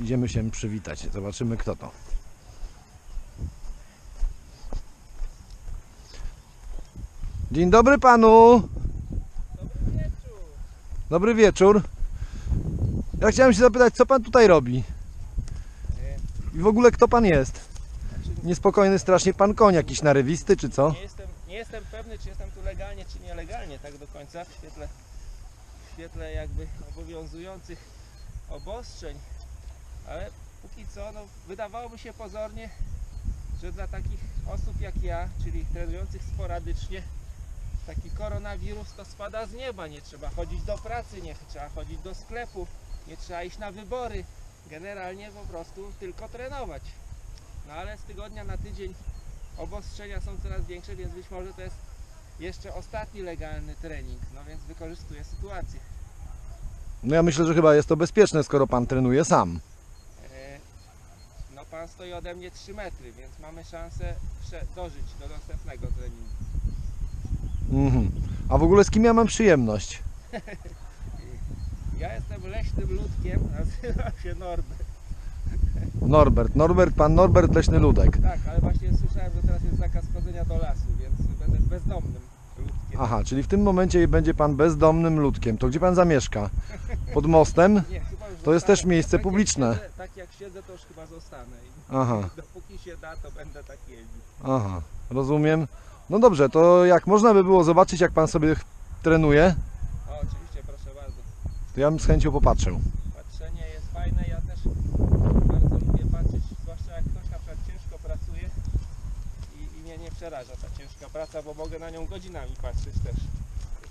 Idziemy się przywitać. Zobaczymy kto to. Dzień dobry panu. Dobry wieczór. Ja chciałem się zapytać, co pan tutaj robi? I w ogóle kto pan jest? Niespokojny strasznie pan koń jakiś na rewisty czy co? Nie jestem, nie jestem pewny, czy jestem tu legalnie, czy nielegalnie, tak do końca w świetle, w świetle jakby obowiązujących obostrzeń, ale póki co, no, wydawałoby się pozornie, że dla takich osób jak ja, czyli trenujących sporadycznie, taki koronawirus to spada z nieba, nie trzeba chodzić do pracy, nie trzeba chodzić do sklepów, nie trzeba iść na wybory, generalnie po prostu tylko trenować. No ale z tygodnia na tydzień obostrzenia są coraz większe, więc być może to jest jeszcze ostatni legalny trening, no więc wykorzystuję sytuację. No ja myślę, że chyba jest to bezpieczne, skoro pan trenuje sam. Pan stoi ode mnie 3 metry, więc mamy szansę dożyć do następnego treningu. Mhm. A w ogóle z kim ja mam przyjemność? Ja jestem leśnym ludkiem, nazywam się Norbert. Norbert. Norbert, pan Norbert Leśny Ludek. Tak, ale właśnie słyszałem, że teraz jest zakaz wchodzenia do lasu, więc będę bezdomnym ludkiem. Aha, czyli w tym momencie będzie pan bezdomnym ludkiem. To gdzie pan zamieszka? Pod mostem? Nie, To jest też miejsce publiczne. siedzę- Tak jak siedzę, to już chyba zostanę. I Aha, Dopóki się da, to będę tak jeździł. aha, rozumiem. No dobrze, to jak można by było zobaczyć, jak pan sobie ch- trenuje, O, oczywiście, proszę bardzo. to ja bym z chęcią popatrzył. Patrzenie jest fajne, ja też bardzo lubię patrzeć, zwłaszcza jak ktoś na przykład ciężko pracuje i, i mnie nie przeraża ta ciężka praca, bo mogę na nią godzinami patrzeć też.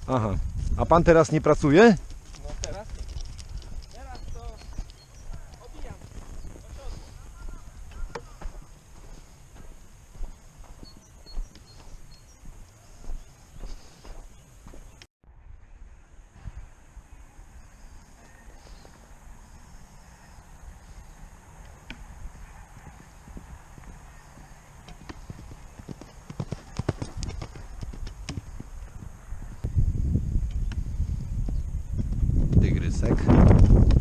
Aha. A pan teraz nie pracuje? sec.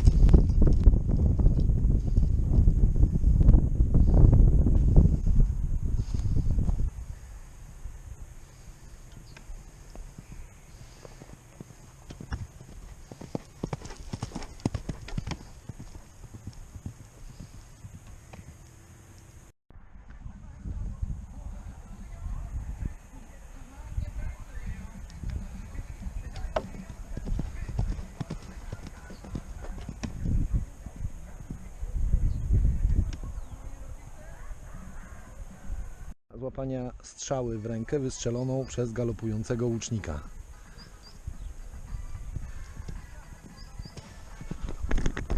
Złapania strzały w rękę wystrzeloną przez galopującego łucznika.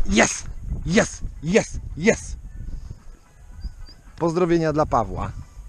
Jest! Jest! Jest! Jest! Pozdrowienia dla Pawła.